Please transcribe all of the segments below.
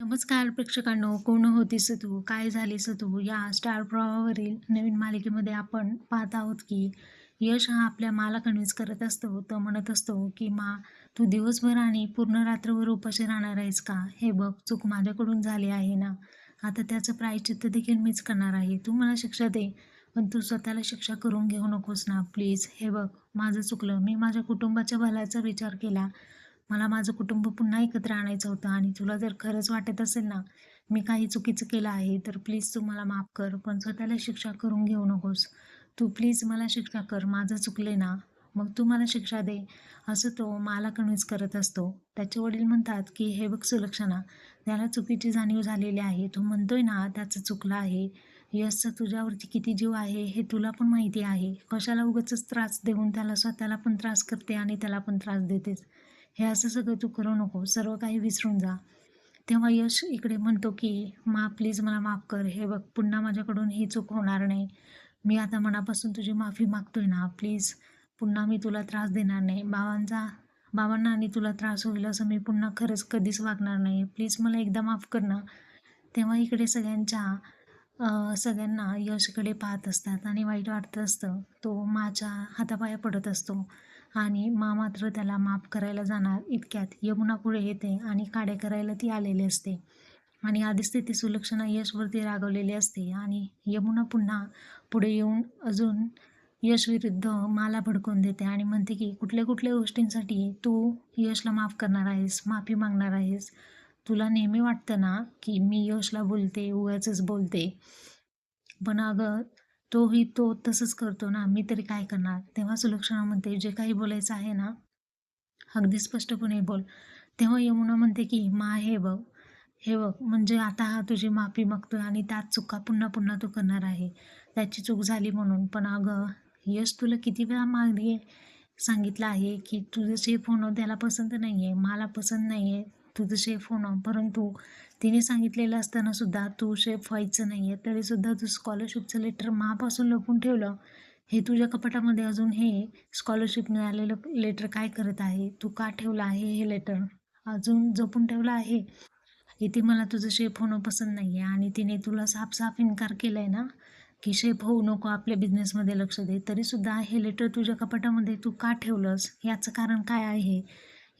नमस्कार प्रेक्षकांनो कोण होतीस तू? काय झालीस तू? या स्टार प्रवाहावरील नवीन मालिकेमध्ये आपण पाहत आहोत की यश हा आपल्या माला कन्व्हिन्स करत असतो तो म्हणत असतो की मा तू दिवसभर आणि पूर्ण रात्रभर उपाशी राहणार आहेस का? हे बघ चूक माझ्याकडून झाली आहे ना? आता त्याचं प्रायचित्त देखील मीच करणार आहे. तू मला शिक्षा दे पण तू स्वतःला शिक्षा करून घेऊ नकोस ना प्लीज. हे बघ माझं चुकलं. मी माझ्या कुटुंबाच्या भल्याचा विचार केला मला माझं कुटुंब पुन्हा एकत्र आणायचं होतं आणि तुला जर खरंच वाटत असेल ना मी काही चुकीचं केलं आहे तर प्लीज तू मला माफ कर पण स्वतःला शिक्षा करून घेऊ नकोस. तू प्लीज मला शिक्षा कर माझं चुकले ना. मग तू मला शिक्षा दे. असं तो मला कन्व्हिन्स करत असतो. त्याचे वडील म्हणतात की हे बघ सुलक्षणा त्याला चुकीची जाणीव झालेली आहे तू म्हणतोय ना त्याचं चुकलं आहे. यशचा तुझ्यावरती किती जीव आहे हे तुला पण माहिती आहे. कशाला उगाच त्रास देऊन त्याला स्वतःला पण त्रास करते आणि त्याला पण त्रास देतेस. हे असं सगळं तू करू नको सर्व काही विसरून जा. तेव्हा यश इकडे म्हणतो की मा प्लीज मला माफ कर. हे बघ पुन्हा माझ्याकडून ही चूक होणार नाही. मी आता मनापासून तुझी माफी मागतोय ना. प्लीज पुन्हा मी तुला त्रास देणार नाही. बाबांचा बाबांना आणि तुला त्रास होईल असं मी पुन्हा खरंच कधीच वागणार नाही. प्लीज मला एकदा माफ कर ना. तेव्हा इकडे सगळ्यांच्या सगळ्यांना यशकडे पाहत असतात आणि वाईट वाटत असतं. तो माझ्या हातापाया पडत असतो. आणि मा मात्र त्याला माफ करायला जाणार इतक्यात. यमुना पुढे येते आणि काडे करायला ती आलेली असते. आणि आधीच ती सुलक्षणा यशवरती रागवलेली असते. आणि यमुना पुन्हा पुढे येऊन अजून यशविरुद्ध माला भडकून देते आणि म्हणते की कुठल्या कुठल्या गोष्टींसाठी तू यशला माफ करणार आहेस माफी मागणार आहेस? तुला नेहमी वाटतं ना की मी यशला बोलते उगाचच बोलते. पण अगं तोही तो तसंच करतो ना मी तरी काय करणार? तेव्हा सुलक्षणा म्हणते जे काही बोलायचं आहे ना अगदी स्पष्टपणे बोल. तेव्हा यमुना म्हणते की मा हे बघ हे बघ म्हणजे आता हा तुझी माफी मागतोय आणि त्यात चुका पुन्हा पुन्हा तू करणार आहे. त्याची चूक झाली म्हणून. पण अगं यश तुला किती वेळा मागे सांगितलं आहे की तुझं शेफ होणं त्याला पसंत नाही आहे मला पसंत नाही आहे तुझं शेफ होणं परंतु तिने सांगितलेलं असताना सुद्धा तू शेफ व्हायचं नाही आहे तरीसुद्धा तू स्कॉलरशिपचं लेटर मापासून लपून ठेवलं. हे तुझ्या कपाटामध्ये अजून हे स्कॉलरशिप मिळालेलं लेटर काय करत आहे? तू का ठेवलं आहे हे लेटर अजून जपून ठेवलं आहे? इथे मला तुझं शेफ होणं पसंत नाही आहे आणि तिने तुला साफ साफ इन्कार केला आहे ना? की शेफ होऊ नको आपल्या बिझनेसमध्ये लक्ष दे. तरीसुद्धा हे लेटर तुझ्या कपाटामध्ये तू का ठेवलंस? याचं कारण काय आहे?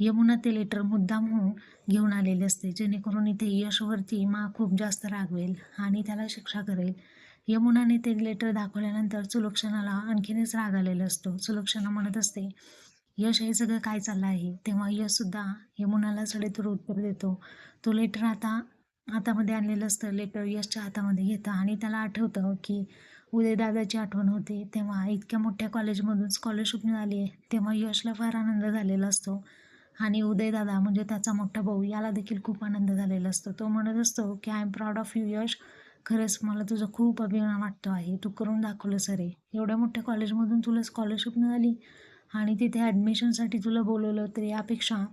यमुना ते लेटर मुद्दाम होऊन घेऊन आलेले असते. जेणेकरून इथे यशवरती मा खूप जास्त रागवेल आणि त्याला शिक्षा करेल. यमुनाने ते लेटर दाखवल्यानंतर सुलक्षणाला आणखीनच राग आलेला असतो. सुलक्षणा म्हणत असते यश हे सगळं काय चाललं आहे? तेव्हा यशसुद्धा यमुनाला सडेतोड उत्तर देतो. तो लेटर आता हातामध्ये आणलेलं असतं. लेटर यशच्या हातामध्ये घेतं आणि त्याला आठवतं की उदय दादाची आठवण होते. तेव्हा इतक्या मोठ्या कॉलेजमधून स्कॉलरशिप मिळाली. तेव्हा यशला फार आनंद झालेला असतो. आणि उदयदादा म्हणजे त्याचा मोठा भाऊ याला देखील खूप आनंद झालेला असतो. तो म्हणत असतो की I am proud of you Yash. खरंच मला तुझं खूप अभिमान वाटतो आहे. तू करून दाखवलं सरे एवढ्या मोठ्या कॉलेजमधून तुला स्कॉलरशिप मिळाली आणि तिथे ॲडमिशनसाठी तुला बोलवलं तर यापेक्षा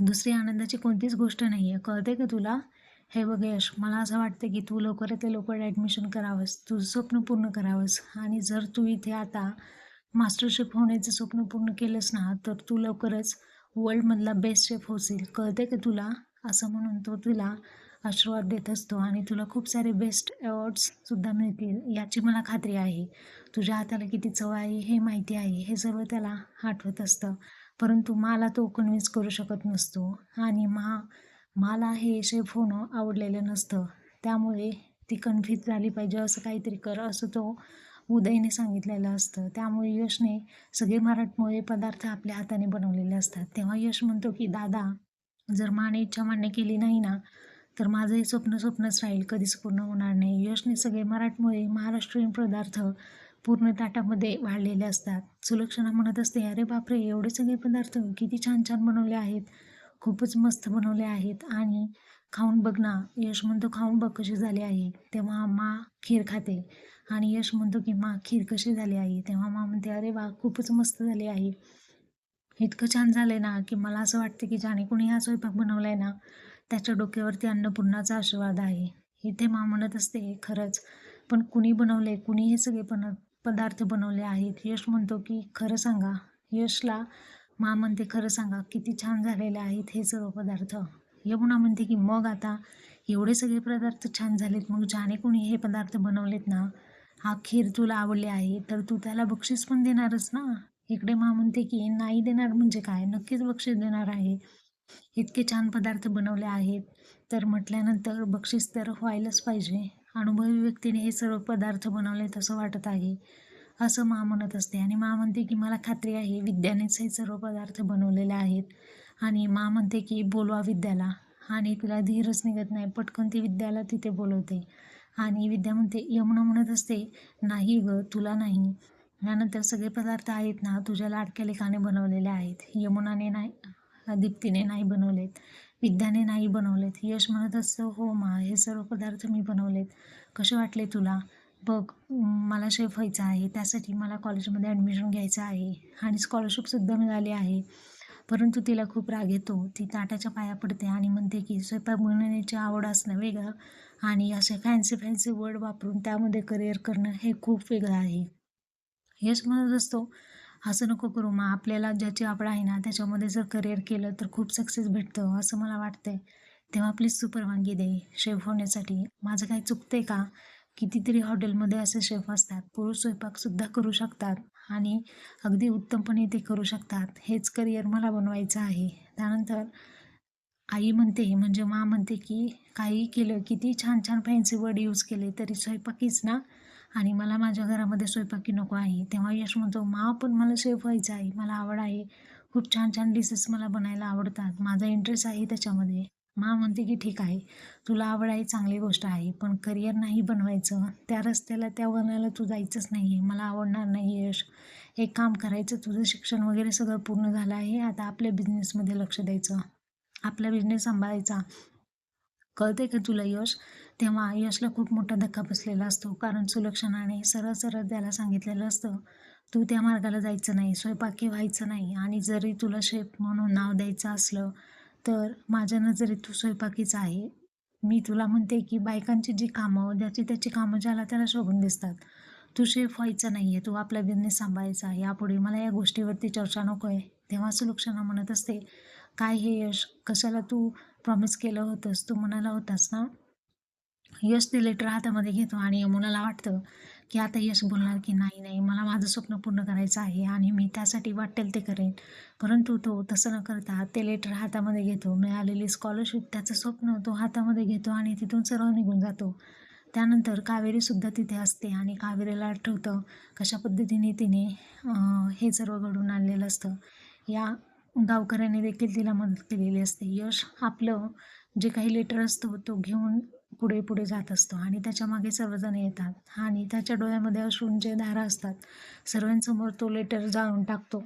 दुसरी आनंदाची कोणतीच गोष्ट नाही आहे कळते का तुला? हे बघ यश मला असं वाटतं की तू लवकरात लवकर ॲडमिशन करावंस. तुझं स्वप्न पूर्ण करावंस. आणि जर तू इथे आता मास्टरशिप होण्याचं स्वप्न पूर्ण केलंस ना तर तू लवकरच वर्ल्डमधला बेस्ट शेफ होशील. कळते का तुला? असं म्हणून तो तुला आशीर्वाद देत असतो आणि तुला खूप सारे बेस्ट अवॉर्ड्ससुद्धा मिळतील याची मला खात्री आहे. तुझ्या हाताला किती चव आहे हे माहिती आहे. हे सर्व त्याला आठवत असतं. परंतु मला तो कन्व्हिन्स करू शकत नसतो आणि मा मला हे शेफ होणं आवडलेलं नसतं. त्यामुळे ती कन्फ्यूज झाली पाहिजे असं काहीतरी कर असं तो उदयने सांगितलेलं असतं. त्यामुळे यशने सगळे मराठमोळे पदार्थ आपल्या हाताने बनवलेले असतात. तेव्हा यश म्हणतो की दादा जर माने इच्छा मान्य केली नाही ना तर माझं हे स्वप्न स्वप्नच राहील. कधीच पूर्ण होणार नाही. यशने सगळे मराठमोळे महाराष्ट्रीयन पदार्थ पूर्ण ताटामध्ये वाढलेले असतात. सुलक्षणा म्हणत असते अरे बापरे एवढे सगळे पदार्थ किती छान छान बनवले आहेत. खूपच मस्त बनवले आहेत. आणि खाऊन बघ ना यश म्हणतो खाऊन बघ कशी झाली आहे. तेव्हा मा खीर खाते. आणि यश म्हणतो की मा खीर कशी झाली आहे तेव्हा मा म्हणते अरे वा खूपच मस्त झाली आहे इतकं छान झालं आहे ना की मला असं वाटतं की ज्याने कोणी हा स्वयंपाक बनवला आहे ना त्याच्या डोक्यावरती अन्नपूर्णाचा आशीर्वाद आहे. इथे मा म्हणत असते खरंच पण कुणी बनवले कुणी हे सगळे पण पदार्थ बनवले आहेत? यश म्हणतो की खरं सांगा. यशला मा म्हणते खरं सांगा किती छान झालेले आहेत हे सर्व पदार्थ. यमुना म्हणते की मग आता एवढे सगळे पदार्थ छान झालेत मग ज्याने कोणी हे पदार्थ बनवलेत ना हा खीर तुला आवडली आहे तर तू त्याला बक्षीस पण देणारच ना? इकडे मा म्हणते की नाही देणार म्हणजे काय? नक्कीच बक्षीस देणार आहे. इतके छान पदार्थ बनवले आहेत तर म्हटल्यानंतर बक्षीस तर व्हायलाच पाहिजे. अनुभवी व्यक्तीने हे सर्व पदार्थ बनवले तसं वाटत आहे असं मा म्हणत असते. आणि मा म्हणते की मला खात्री आहे विद्यानेच हे सर्व पदार्थ बनवलेले आहेत. आणि मा म्हणते की बोलवा विद्याला. आणि तिला धीरच निघत नाही पटकन ती विद्याला तिथे बोलवते. आणि विद्या म्हणते यमुना म्हणत असते नाही ग तुला नाही. यानंतर सगळे पदार्थ आहेत ना तुझ्या लाडक्या लेखाने बनवलेले आहेत. यमुनाने नाही दीप्तीने नाही बनवलेत. विद्याने नाही बनवलेत. यश म्हणत असतं हो मा हे सर्व पदार्थ मी बनवलेत. कसे वाटले तुला? बघ मला शेफ व्हायचं आहे. त्यासाठी मला कॉलेजमध्ये ॲडमिशन घ्यायचं आहे. आणि स्कॉलरशिपसुद्धा मिळाली आहे. परंतु तिला खूप राग येतो. ती ताटाच्या पाया पडते आणि म्हणते की स्वयंपाक बनवण्याची आवड असणं वेगळं. आणि असे फॅन्सी फॅन्सी वर्ड वापरून त्यामध्ये करिअर करणं हे खूप वेगळं आहे. यश म्हणत असतो असं नको करू. मग आपल्याला ज्याची आवड आहे ना त्याच्यामध्ये जर करिअर केलं तर खूप सक्सेस भेटतं असं मला वाटतंय. तेव्हा प्लीज तू परवानगी दे. शेफ होण्यासाठी. माझं काही चुकतंय का? कितीतरी हॉटेलमध्ये असे शेफ असतात. पुरुष स्वयंपाकसुद्धा करू शकतात आणि अगदी उत्तमपणे ते करू शकतात. हेच करिअर मला बनवायचं आहे. त्यानंतर आई म्हणते म्हणजे मा म्हणते की काही केलं किती छान छान फॅन्सी वर्ड यूज केले तरी स्वयंपाकीच ना? आणि मला माझ्या घरामध्ये स्वयंपाकी नको आहे. तेव्हा यश म्हणतो मा पण मला शेफ व्हायचं आहे. मला आवड आहे. खूप छान छान डिशेस मला बनायला आवडतात. माझा इंटरेस्ट आहे त्याच्यामध्ये. मा म्हणते की ठीक आहे. तुला आवड आहे चांगली गोष्ट आहे. पण करिअर नाही बनवायचं. त्या रस्त्याला त्या वनाला तू जायचंच नाही आहे मला आवडणार नाही यश. एक काम करायचं. तुझं शिक्षण वगैरे सगळं पूर्ण झालं आहे. आता आपल्या बिझनेसमध्ये लक्ष द्यायचं. आपला बिझनेस सांभाळायचा. कळते का तुला यश? तेव्हा यशला खूप मोठा धक्का बसलेला असतो. कारण सुलक्षणाने सरळ सरळ त्याला सांगितलेलं असतं तू त्या मार्गाला जायचं नाही स्वयंपाकी व्हायचं नाही. आणि जरी तुला शेफ म्हणून नाव द्यायचं असलं तर माझ्या नजरेत तू स्वयंपाकीच आहे. मी तुला म्हणते की बायकांची जी कामं ज्याची त्याची कामं ज्याला त्याला शोभून दिसतात तू शेफ व्हायचं नाही आहे तू आपला बिझनेस सांभाळायचा यापुढे मला या गोष्टीवरती चर्चा नको आहे तेव्हा सुलक्षणा म्हणत असते काय हे यश? कशाला तू प्रॉमिस केलं होतंस? तू म्हणाला होतास ना? यश ते लेटर हातामध्ये घेतो आणि यमुनाला वाटतं की आता यश बोलणार की नाही नाही. मला माझं स्वप्न पूर्ण करायचं आहे आणि मी त्यासाठी वाटेल ते करेन. परंतु तो तसं न करता ते लेटर हातामध्ये घेतो. मिळालेली स्कॉलरशिप त्याचं स्वप्न तो हातामध्ये घेतो आणि तिथून सर्व निघून जातो. त्यानंतर कावेरीसुद्धा तिथे असते आणि कावेरीला आठवतं कशा पद्धतीने तिने हे सर्व घडून आणलेलं असतं. या गावकऱ्याने देखील तिला मदत केलेली असते. यश आपलं जे काही लेटर असतो तो घेऊन पुढे पुढे जात असतो आणि त्याच्यामागे सर्वजण येतात. आणि त्याच्या डोळ्यामध्ये अश्रूंचे धारा असतात. सर्वांसमोर तो लेटर जाळून टाकतो.